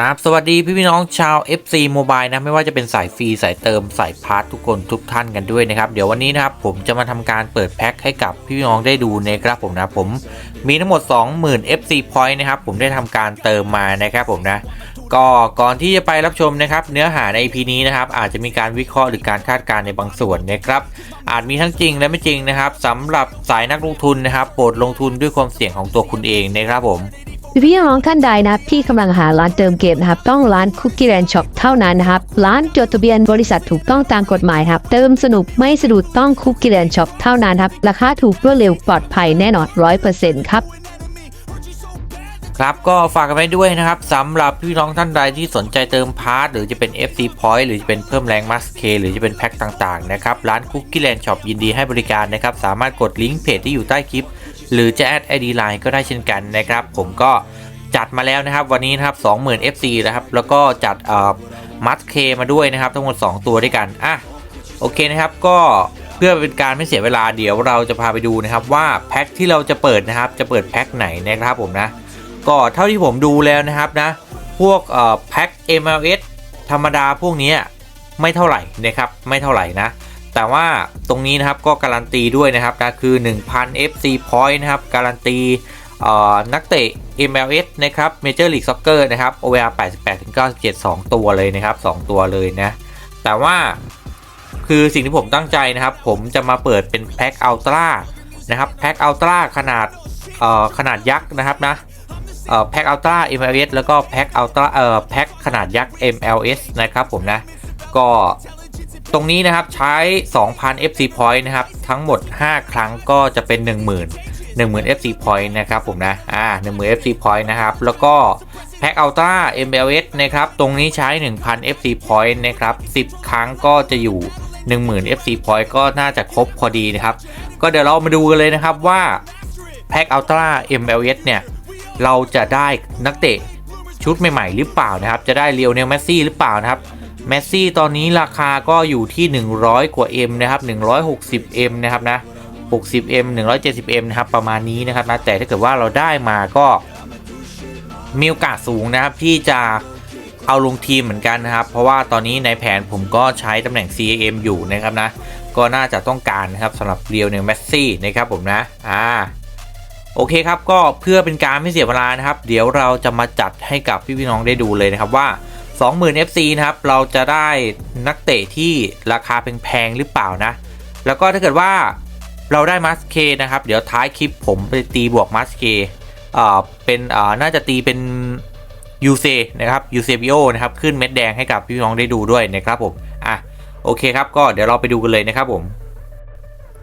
ครับสวัสดีพี่พี่น้องชาว FC Mobile นะไม่ว่าจะเป็นสายฟรีสายเติมสายพาร์ททุกคนทุกท่านกันด้วยนะครับ เดี๋ยววันนี้นะครับผมจะมาทำการเปิดแพ็คให้กับพี่พี่น้องได้ดูนะครับผมนะผมมีทั้งหมด 20,000 FC Point นะครับผมได้ทำการเติมมานะครับผมนะก็ก่อนที่จะไปรับชมนะครับเนื้อหาใน EP นี้นะครับอาจจะมีการวิเคราะห์หรือการคาดการณ์ในบางส่วนนะครับอาจมีทั้งจริงและไม่จริงนะครับสำหรับสายนักลงทุนนะครับโปรดลงทุนด้วยความเสี่ยงของตัวคุณเองนะครับผม พี่น้องท่านใดนะครับที่กำลังหาร้านเติมเกมนะครับ ต้องร้านคุกกี้แลนด์ช็อปเท่านั้นนะครับ ร้านจดทะเบียนบริษัทถูกต้องตามกฎหมายครับ เติมสนุกไม่สะดุดต้องคุกกี้แลนด์ช็อปเท่านั้นครับ ราคาถูกรวดเร็วปลอดภัยแน่นอนร้อยเปอร์เซ็นต์ครับครับก็ฝากกันไว้ด้วยนะครับสำหรับพี่น้องท่านใดที่สนใจเติมพาร์ทหรือจะเป็น FC Point หรือจะเป็นเพิ่มแรงมัสเคหรือจะเป็นแพ็คต่างๆนะครับ ร้านคุกกี้แลนด์ช็อปยินดีให้บริการนะครับ สามารถกดลิงก์เพจที่อยู่ใต้คลิป หรือจะแอด ID Line ก็ได้เช่นกันนะครับ ผมก็จัดมาแล้วนะครับ วันนี้นะครับ20,000 FC นะครับ แล้วก็จัดมัสเคมาด้วยนะครับ ทั้งหมด 2 ตัวด้วยกันอะโอเคนะครับก็เพื่อเป็นการไม่เสียเวลาเดี๋ยวเราจะพาไปดูนะครับว่าแพ็คที่เราจะเปิดนะครับ จะเปิดแพ็คไหนนะครับผมนะก็เท่าที่ผมดูแล้วนะครับนะพวกเอ่อแพ็ค MLS ธรรมดาพวกนี้ไม่เท่าไหร่นะครับ ไม่เท่าไหร่นะ แต่ว่าตรงนี้นะครับก็การันตีด้วยนะครับนะคือ 1,000 FC point นะครับการันตีนักเตะ MLS นะครับ Major League Soccer นะครับ OVR 88-97 2 ตัวเลยนะครับ 2 ตัวเลยนะ แต่ว่าคือสิ่งที่ผมตั้งใจนะครับ ผมจะมาเปิดเป็นแพ็คอัลตร้านะครับแพ็คอัลตร้าขนาดขนาดยักษ์นะครับนะแพ็คอัลตร้า MLS แล้วก็แพ็คอัลตร้าแพ็คขนาดยักษ์ MLS นะครับผมนะ ก็ ตรงนี้นะครับใช้ 2,000 FC point นะครับ ทั้งหมด 5 ครั้งก็จะเป็น 10,000 10,000 FC point นะครับผมนะ อ่า10,000 FC point นะครับ แล้วก็แพ็คอัลตร้า MLS นะครับ ตรงนี้ใช้ 1,000 FC point นะครับ 10 ครั้งก็จะอยู่ 10,000 FC point ก็น่าจะครบพอดีนะครับ ก็เดี๋ยวเรามาดูกันเลยนะครับว่าแพ็คอัลตร้า MLS เนี่ย เราจะได้นักเตะชุดใหม่ ๆ หรือเปล่านะครับ จะได้เรียวเนลแมสซี่หรือเปล่านะครับ แมสซี่ตอนนี้ราคาก็อยู่ที่ 100 กว่า M นะครับ 160M นะครับนะ 60M 170M นะครับ ประมาณนี้นะครับนะแต่ถ้าเกิดว่าเราได้มาก็มีโอกาสสูงนะครับที่จะเอาลงทีมเหมือนกันนะครับ เพราะว่าตอนนี้ในแผนผมก็ใช้ตำแหน่ง CAM อยู่นะครับนะ ก็น่าจะต้องการนะครับสำหรับเรียวเนแมสซี่นะครับผมนะ อ่าโอเคครับ ก็เพื่อเป็นการไม่เสียเวลานะครับ เดี๋ยวเราจะมาจัดให้กับพี่พี่น้องได้ดูเลยนะครับว่า 20,000 FC นะครับ เราจะได้นักเตะที่ราคาแพงๆหรือเปล่านะ แล้วก็ถ้าเกิดว่าเราได้มัสเคนะครับ เดี๋ยวท้ายคลิปผมไปตีบวกมัสเคเอ่อเป็นเอ่อน่าจะตีเป็นยูเซนะครับยูเซบิโอนะครับ ขึ้นเม็ดแดงให้กับพี่น้องได้ดูด้วยนะครับผม อะ โอเคครับ ก็เดี๋ยวเราไปดูกันเลยนะครับผม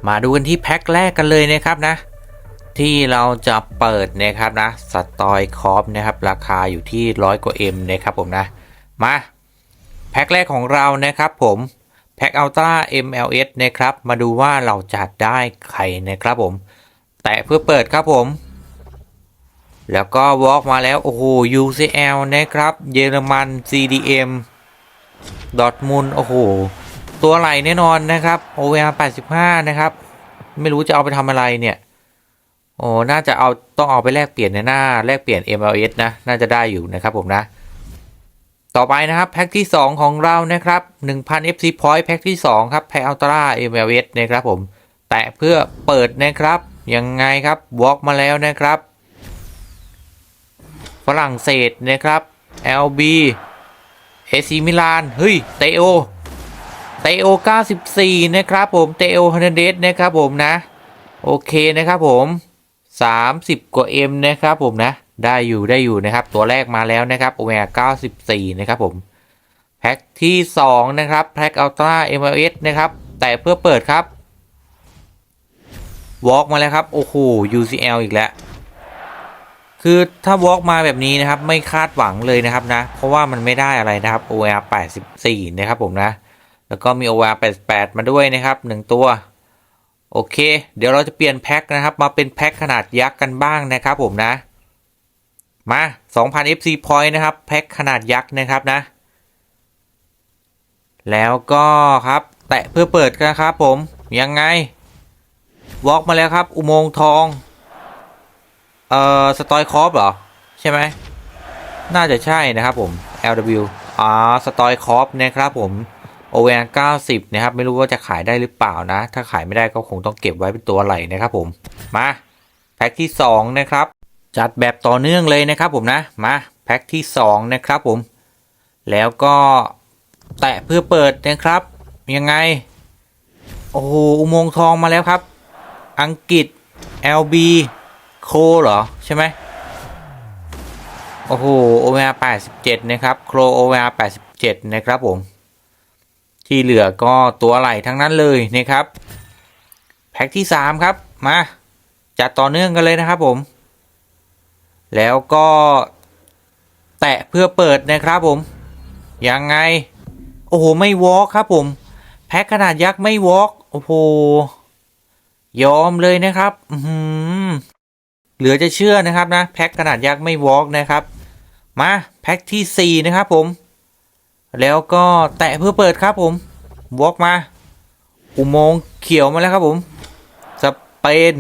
มาดูกันที่แพ็คแรกกันเลยนะครับนะ ที่เราจะเปิดนะครับนะสตอยคอปนะครับ ราคาอยู่ที่ร้อยกว่า M นะครับผมนะ มา แพ็คแรกของเรานะครับผม แพ็คอัลตร้า MLS นะครับ มาดูว่าเราจะได้ใครนะครับผม แตะเพื่อเปิดครับผม แล้วก็วอล์กมาแล้ว โอ้โห UCL นะครับ เยอรมัน CDM ดอทมุนโอ้โห ตัวไหลแน่นอนนะครับ OVR 85 นะครับ ไม่รู้จะเอาไปทำอะไรเนี่ยโอ้ น่าจะเอาต้องเอาไปแลกเปลี่ยนในหน้าแลกเปลี่ยน MLS นะ น่าจะได้อยู่นะครับผมนะ ต่อไปนะครับแพ็คที่ 2 ของเรานะครับ1000 FC Point แพ็คที่ 2 ครับแพ็คอัลตร้า MLS นะครับผม แตะเพื่อเปิดนะครับ ยังไงครับวอล์กมาแล้วนะครับ ฝรั่งเศสนะครับ LB AC มิลาน เฮ้ย เตโอ เตโอ 94 นะครับผม เตโอฮ r นเดสนะครับผมนะ โอเคนะครับผม 30 กว่า M นะครับผมนะ ได้อยู่ได้อยู่นะครับ ตัวแรกมาแล้วนะครับโอเมก้า94นะครับผม แพ็คที่2นะครับ แพ็คอัลตร้า MLS นะครับ แต่เพื่อเปิดครับวอล์กมาแล้วครับ โอ้โห UCL อีกแล้ว คือถ้าวอล์กมาแบบนี้นะครับ ไม่คาดหวังเลยนะครับนะ เพราะว่ามันไม่ได้อะไรนะครับ OR 84 นะครับผมนะ แล้วก็มี OR 88 มาด้วยนะครับ 1 ตัว โอเค เดี๋ยวเราจะเปลี่ยนแพ็คนะครับ มาเป็นแพ็คขนาดยักษ์กันบ้างนะครับผมนะ มา 2,000 FC point นะครับ แพ็คขนาดยักษ์นะครับนะ แล้วก็ครับ แตะเพื่อเปิดกันะครับผม ยังไงวอล์กมาแล้วครับ อุโมงค์ทอง เอ่อ สตอยคอฟเหรอ ใช่ไหม น่าจะใช่นะครับผม LW อ่าสตอยคอปนะครับผม OVR 90นะครับ ไม่รู้ว่าจะขายได้หรือเปล่านะ ถ้าขายไม่ได้ก็คงต้องเก็บไว้เป็นตัวไหลนะครับผม มา แพ็คที่2นะครับ จัดแบบต่อเนื่องเลยนะครับผมนะ มาแพ็คที่ 2 นะครับผม แล้วก็แตะเพื่อเปิดนะครับ ยังไง โอ้โหอุโมงค์ทองมาแล้วครับ อังกฤษ LB โคเหรอ ใช่ไหมโอ้โห OVR 87 นะครับ โคร OVR 87 นะครับผม ที่เหลือก็ตัวไหลทั้งนั้นเลยนะครับ แพ็คที่ 3 ครับ มา จัดต่อเนื่องกันเลยนะครับผม แล้วก็แตะเพื่อเปิดนะครับผม ยังไง โอ้โห ไม่วอล์กครับผม แพ็คขนาดยักษ์ไม่วอล์กโอ้โห ยอมเลยนะครับอืเหลือจะเชื่อนะครับนะ แพ็คขนาดยักษ์ไม่วอล์กนะครับ มา แพ็คที่ 4 นะครับผม แล้วก็แตะเพื่อเปิดครับผมวอล์กมา อุโมงค์เขียวมาแล้วครับผม สเปน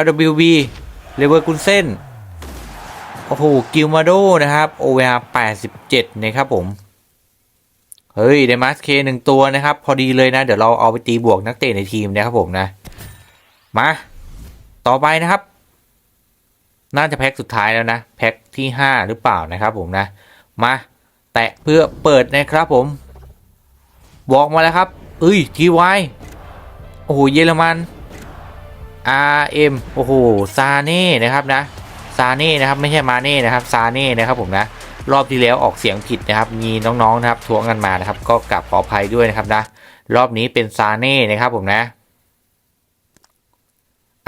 LWB เลเวอร์กุนเซนโอ้โหกิลมาโดนะครับ OVR 87นะครับผม เฮ้ยเดมัสเคหนึ่งตัวนะครับ พอดีเลยนะ เดี๋ยวเราเอาไปตีบวกนักเตะในทีมนะครับผมนะ มา ต่อไปนะครับ น่าจะแพ็คสุดท้ายแล้วนะ แพ็คที่5หรือเปล่านะครับผมนะ มา แตะเพื่อเปิดนะครับผม บอกมาแล้วครับเอ้ยทีวายโอ้โหเยอรมัน RM โอ้โห ซาเน่นะครับนะ ซาเน่นะครับไม่ใช่มาเน่นะครับ ซาเน่นะครับผมนะ รอบที่แล้วออกเสียงผิดนะครับ มีน้องๆนะครับทวงกันมานะครับ ก็กลับขออภัยด้วยนะครับนะ รอบนี้เป็นซาเน่นะครับผมนะ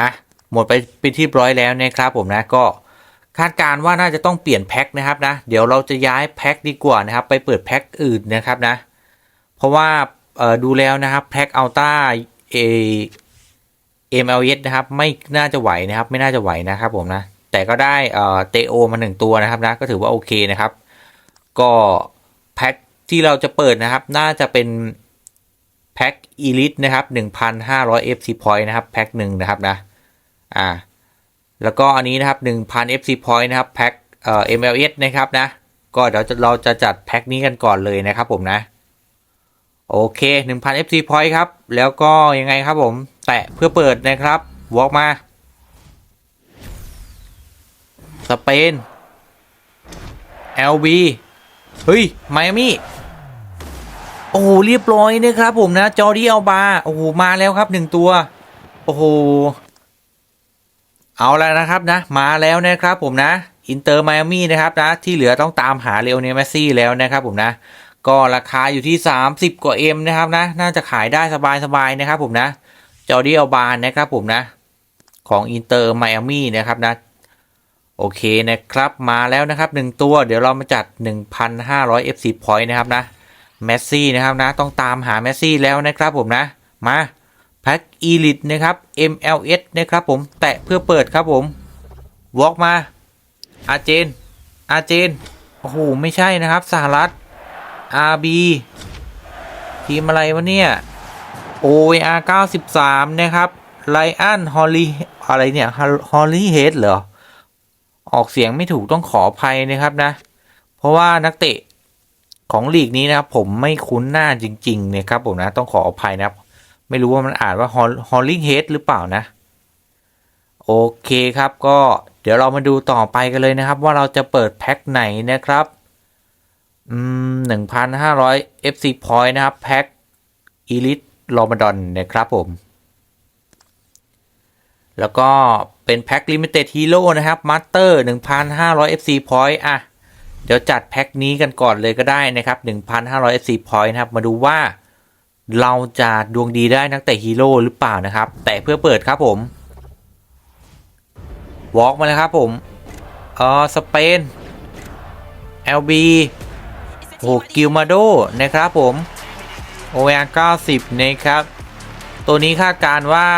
อะ หมดไปเป็นที่ร้อยแล้วนะครับผมนะ ก็คาดการณ์ว่าน่าจะต้องเปลี่ยนแพ็คนะครับนะ เดี๋ยวเราจะย้ายแพ็คดีกว่านะครับ ไปเปิดแพ็คอื่นนะครับนะ เพราะว่าดูแล้วนะครับแพ็คอัลต้าเอ MLS นะครับ ไม่น่าจะไหวนะครับ ไม่น่าจะไหวนะครับผมนะ แต่ก็ได้เอ่อเตโอมาหนึ่งตัวนะครับนะ ก็ถือว่าโอเคนะครับ ก็แพ็คที่เราจะเปิดนะครับ น่าจะเป็นแพ็ค Elite นะครับ 1,500 FC Point นะครับแพ็คหนึ่งนะครับนะ อ่า แล้วก็อันนี้นะครับ 1,000 FC Point นะครับแพ็คเอ่อ MLS นะครับนะ ก็เดี๋ยวเราจะจัดแพ็คนี้กันก่อนเลยนะครับผมนะ โอเค 1,000 FC Point ครับ แล้วก็ยังไงครับผม แตะเพื่อเปิดนะครับวอล์กมา สเปน LB เฮ้ยไมอามี่โอ้โหเรียบร้อยนะครับผมนะ จอร์ดี้อัลบาโอ้โหมาแล้วครับหนึ่งตัว โอ้โห เอาแล้วนะครับนะ มาแล้วนะครับผมนะ อินเตอร์ไมอามี่นะครับนะ ที่เหลือต้องตามหาเลโอเนลเมสซี่แล้วนะครับผมนะ ก็ราคาอยู่ที่ 30 กว่า M นะครับนะ น่าจะขายได้สบายๆนะครับผมนะ จอร์ดี้อัลบานนะครับผมนะ ของอินเตอร์ไมอามี่นะครับนะ โอเคนะครับ มาแล้วนะครับหนึ่งตัว เดี๋ยวเรามาจัด 1,500 FC point นะครับนะเมสซี่นะครับนะ ต้องตามหาเมสซี่แล้วนะครับผมนะ มาแพ็คอีลิทนะครับ MLS นะครับผม แตะเพื่อเปิดครับผมวอล์กมา อาเจน อาเจน โอ้โห ไม่ใช่นะครับสหรัฐ RB ทีมอะไรวะเนี่ย OVR 93 นะครับไลอันฮอลลีอะไรเนี่ยฮอลลีเฮดเหรอ ออกเสียงไม่ถูกต้องขออภัยนะครับนะ เพราะว่านักเตะของลีกนี้นะครับผมไม่คุ้นหน้าจริงๆนะครับผมนะต้องขออภัยนะครับ ไม่รู้ว่ามันอ่านว่าฮอลลิงเฮดหรือเปล่านะ โอเคครับก็เดี๋ยวเรามาดูต่อไปกันเลยนะครับ ว่าเราจะเปิดแพ็คไหนนะครับ อืมหนึ่งพันห้าร้อย FC point นะครับ แพ็คอีลิทโรมาดอนนะครับผม แล้วก็เป็นแพ็คลิมิเต็ดฮีโร่นะครับมาสเตอร์1,500 FC point อะ เดี๋ยวจัดแพ็คนี้กันก่อนเลยก็ได้นะครับ1,500 FC point นะครับ มาดูว่าเราจะดวงดีได้นักเตะฮีโร่หรือเปล่านะครับ แต่เพื่อเปิดครับผมวอล์กมาเลยครับผมเออสเปน LB โอ้กิลมาโดนะครับผม OVR 90นะครับ ตัวนี้คาดการว่า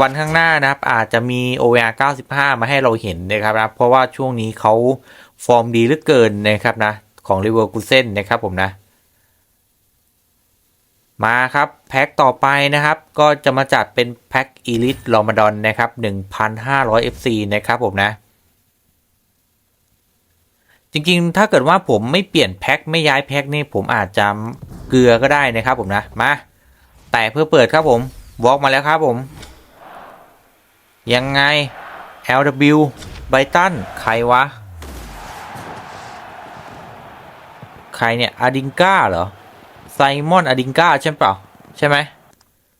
วันข้างหน้านะครับ อาจจะมี OVR 95 มาให้เราเห็นนะครับนะเพราะว่าช่วงนี้เขาฟอร์มดีเหลือเกินนะครับนะ ของ r ิเวอร์ o ูเซนนะครับผมนะ มาครับ แพ็คต่อไปนะครับ ก็จะมาจัดเป็นแพ็ค Elite r o m a d o n นะครับ 1,500 FC นะครับผมนะ จริงๆ ถ้าเกิดว่าผมไม่เปลี่ยนแพ็คไม่ย้ายแพ็คนี่ผมอาจจะเกลือก็ได้นะครับผมนะมาแต่เพื่อเปิดครับผมวอล์กมาแล้วครับผม ยังไง LW ไบตันใครวะ ใครเนี่ยอดิงก้าเหรอไซมอนอดิงก้าใช่เปล่า ใช่ไหม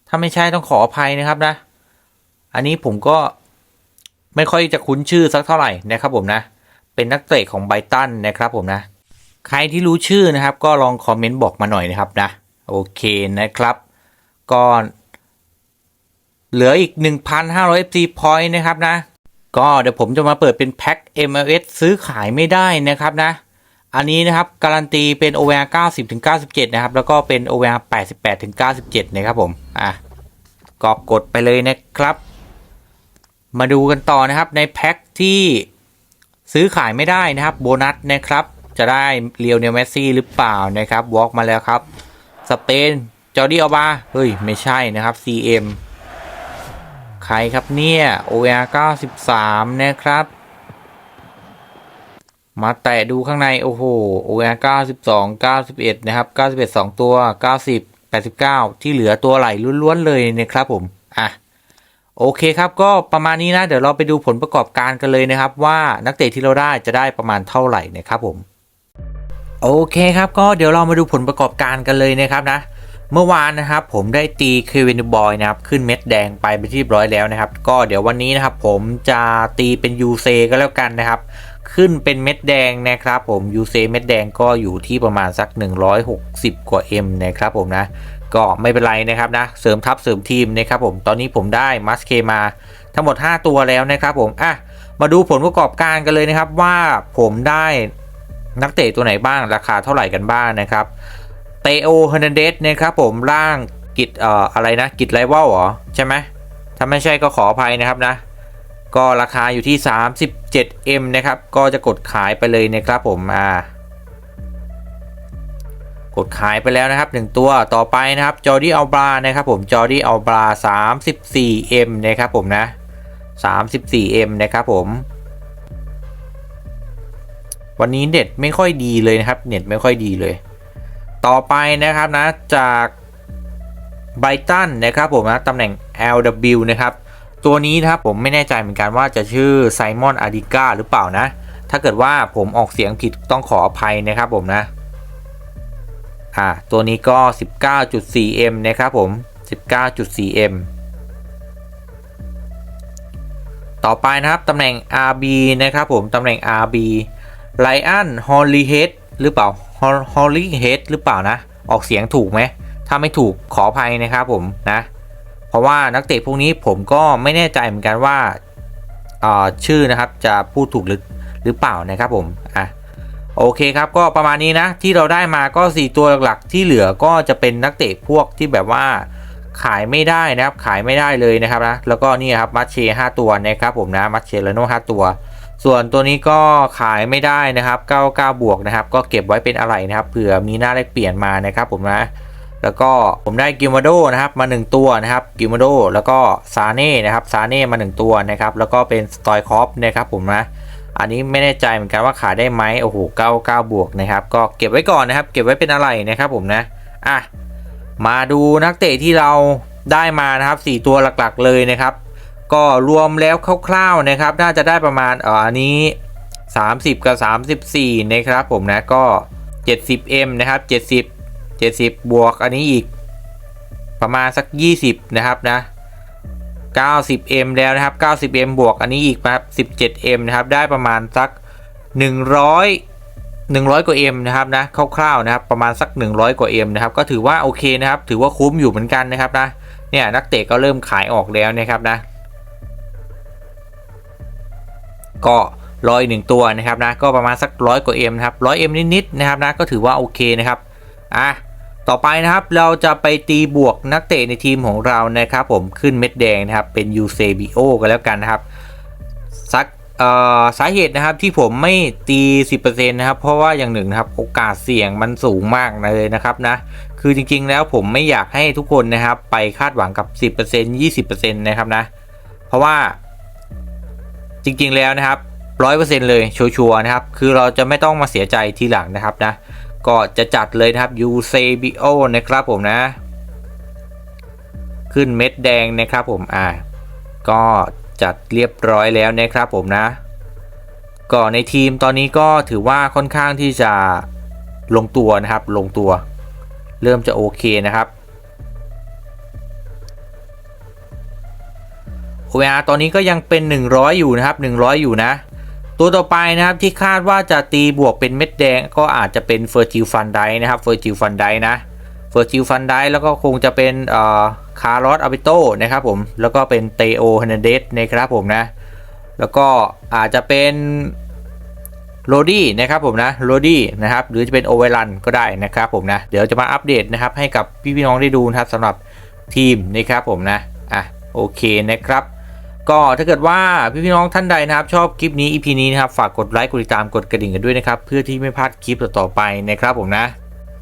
ถ้าไม่ใช่ต้องขออภัยนะครับนะ อันนี้ผมก็ไม่ค่อยจะคุ้นชื่อสักเท่าไหร่นะครับผมนะ เป็นนักเตะของไบตันนะครับผมนะ ใครที่รู้ชื่อนะครับ ก็ลองคอมเมนต์บอกมาหน่อยนะครับนะ โอเคนะครับ ก็เหลืออีก 1,500 FC point นะครับนะ ก็เดี๋ยวผมจะมาเปิดเป็นแพ็ค MLS ซื้อขายไม่ได้นะครับนะ อันนี้นะครับ การันตีเป็น OVR 90ถึง97 นะครับ แล้วก็เป็น OVR 88ถึง97 นะครับผม อะก็กดไปเลยนะครับ มาดูกันต่อนะครับในแพ็คที่ ซื้อขายไม่ได้นะครับโบนัสนะครับจะได้เรียวเนลเมสซี่หรือเปล่านะครับวอล์กมาแล้วครับ สเปนจอร์ดีอัลบาเฮ้ย ไม่ใช่นะครับ CM ใครครับเนี่ย OR 93 นะครับ มาแตะดูข้างใน โอ้โห OR 92 91 นะครับ 91 2 ตัว 90 89 ที่เหลือตัวไหลล้วน ๆ เลยนะครับผม อะ โอเคครับก็ประมาณนี้นะ เดี๋ยวเราไปดูผลประกอบการกันเลยนะครับ ว่านักเตะที่เราได้จะได้ประมาณเท่าไหร่นะครับผม โอเคครับก็เดี๋ยวเรามาดูผลประกอบการกันเลยนะครับนะ เมื่อวานนะครับผมได้ตีเควินบอยนะครับขึ้นเม็ดแดงไปเป็นที่ร้อยแล้วนะครับ ก็เดี๋ยววันนี้นะครับผมจะตีเป็นยูเซก็แล้วกันนะครับ ขึ้นเป็นเม็ดแดงนะครับผมยูเซเม็ดแดงก็อยู่ที่ประมาณสัก 160 กว่า M นะครับผมนะ ก็ไม่เป็นไรนะครับนะเสริมทัพเสริมทีมนะครับผมตอนนี้ผมได้มัสเคมาทั้งหมด 5 ตัวแล้วนะครับผมอะมาดูผลประกอบการกันเลยนะครับว่าผมได้นักเตะตัวไหนบ้างราคาเท่าไหร่กันบ้างนะครับเตโอเฮนเดสนะครับผมร่างกิจเอ่ออะไรนะกิจไรวลเหรอใช่ไหมถ้าไม่ใช่ก็ขออภัยนะครับนะก็ราคาอยู่ที่ 37M นะครับ ก็จะกดขายไปเลยนะครับผม อ่า กดขายไปแล้วนะครับ 1 ตัวต่อไปนะครับจอร์ดี้อัลบรานะครับผมจอร์ดี้อัลบรา 34M นะครับผมนะ 34M นะครับผม วันนี้เน็ตไม่ค่อยดีเลยนะครับ เน็ตไม่ค่อยดีเลย ต่อไปนะครับนะจากไบตันนะครับผมนะตำแหน่ง LW นะครับตัวนี้นะครับผมไม่แน่ใจเหมือนกันว่าจะชื่อไซมอนอาดิก้าหรือเปล่านะ ถ้าเกิดว่าผมออกเสียงผิดต้องขออภัยนะครับผมนะ อ่าตัวนี้ก็ 19.4M นะครับผม 19.4M ต่อไปนะครับตำแหน่ง RB นะครับผมตำแหน่ง RB Lion Holyhead หรือเปล่า Holyhead หรือเปล่านะ ออกเสียงถูกไหม ถ้าไม่ถูกขออภัยนะครับผมนะ เพราะว่านักเตะพวกนี้ผมก็ไม่แน่ใจเหมือนกันว่าอ่าชื่อนะครับจะพูดถูกหรือหรือเปล่านะครับผมอะ โอเคครับก็ประมาณนี้นะที่เราได้มาก็ 4 ตัวหลักๆ ที่เหลือก็จะเป็นนักเตะพวกที่แบบว่าขายไม่ได้นะครับขายไม่ได้เลยนะครับนะแล้วก็นี่ครับมัชเช5ตัวนะครับผมนะมัชเชลโน่5ตัว ส่วนตัวนี้ก็ขายไม่ได้นะครับ 99 บวกนะครับ ก็เก็บไว้เป็นอะไรนะครับเผื่อมีหน้าแลกเปลี่ยนมานะครับผมนะแล้วก็ผมได้กิมาโดนะครับมา 1 ตัวนะครับกิมาโดแล้วก็ซาเน่นะครับซาเน่มา 1 ตัวนะครับแล้วก็เป็นสตอยคอฟนะครับผมนะ อันนี้ไม่แน่ใจเหมือนกันว่าขายได้ไหมโอ้โห99บวกนะครับ ก็เก็บไว้ก่อนนะครับ เก็บไว้เป็นอะไรนะครับผมนะอะมาดูนักเตะที่เราได้มานะครับ 4 ตัวหลักๆเลยนะครับ ก็รวมแล้วคร่าวๆนะครับ น่าจะได้ประมาณเอออันนี้ 30 กับ 34 นะครับผมนะก็ 70M นะครับ 70 70 บวกอันนี้อีกประมาณสัก 20 นะครับนะ 90M แล้วนะครับ 90M บวกอันนี้อีกนะครับ 17M นะครับ ได้ประมาณสัก 100 100 กว่า M นะครับนะคร่าวๆนะครับประมาณสัก 100 กว่า M นะครับก็ถือว่าโอเคนะครับ ถือว่าคุ้มอยู่เหมือนกันนะครับนะเนี่ยนักเตะก็เริ่มขายออกแล้วนะครับนะ ก็ร้อยหนึ่งตัวนะครับนะก็ประมาณสักร้อยกว่า M นะครับร้อย M นิดๆนะครับนะก็ถือว่าโอเคนะครับอะ ต่อไปนะครับเราจะไปตีบวกนักเตะในทีมของเรานะครับผมขึ้นเม็ดแดงนะครับเป็น u c b o กันแล้วกันนะครับสักสาเหตุนะครับที่ผมไม่ตี 10%นะครับเพราะว่าอย่างหนึ่งนะครับโอกาสเสี่ยงมันสูงมากเลยนะครับนะคือจริงๆแล้วผมไม่อยากให้ทุกคนนะครับไปคาดหวังกับ 10% 20%นะครับนะเพราะว่าจริงๆแล้วนะครับร้อยเปอร์เซ็นต์เลยชัวร์ๆนะครับคือเราจะไม่ต้องมาเสียใจทีหลังนะครับนะ ก็จะจัดเลยนะครับ u s a b i o นะครับผมนะ ขึ้นเม็ดแดงนะครับผมอ่าก็จัดเรียบร้อยแล้วนะครับผมนะ ก็ในทีมตอนนี้ก็ถือว่าค่อนข้างที่จะลงตัวนะครับ ลงตัว เริ่มจะโอเคนะครับ OVR ตอนนี้ก็ยังเป็น 100 อยู่นะครับ 100 อยู่นะ ตัวต่อไปนะครับที่คาดว่าจะตีบวกเป็นเม็ดแดงก็อาจจะเป็นเฟอร์จิลฟันไดนะครับเฟอร์จิลฟันไดนะเฟอร์จิลฟันไดแล้วก็คงจะเป็นคาร์ลอสอาบิโตนะครับผมแล้วก็เป็นเตโอเฮนเดสนะครับผมนะแล้วก็อาจจะเป็นโรดี้นะครับผมนะโรดี้นะครับหรือจะเป็นโอเวรันก็ได้นะครับผมนะเดี๋ยวจะมาอัปเดตนะครับให้กับพี่ๆน้องได้ดูนะครับสำหรับทีมนะครับผมนะอะโอเคนะครับ ก็ถ้าเกิดว่าพี่พี่น้องท่านใดนะครับ ชอบคลิปนี้ EP นี้นะครับฝากกดไลค์กดติดตามกดกระดิ่งกันด้วยนะครับ เพื่อที่ไม่พลาดคลิปต่อๆไปนะครับผมนะ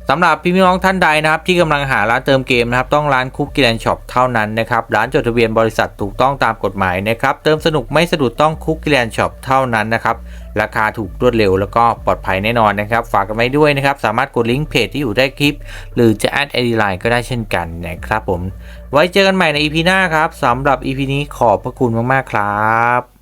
สำหรับพี่พี่น้องท่านใดนะครับที่กำลังหาร้านเติมเกมนะครับต้องร้านคุกกี้แลนด์ช็อปเท่านั้นนะครับร้านจดทะเบียนบริษัทถูกต้องตามกฎหมายนะครับเติมสนุกไม่สะดุดต้องคุกกี้แลนด์ช็อปเท่านั้นนะครับ ราคาถูกรวดเร็วแล้วก็ปลอดภัยแน่นอนนะครับ ฝากกันไว้ด้วยนะครับ สามารถกดลิงก์เพจที่อยู่ใต้คลิป หรือจะแอดไอดีไลน์ก็ได้เช่นกันนะครับผม ไว้เจอกันใหม่ใน EP หน้าครับสำหรับ EP นี้ขอบพระคุณมากๆครับ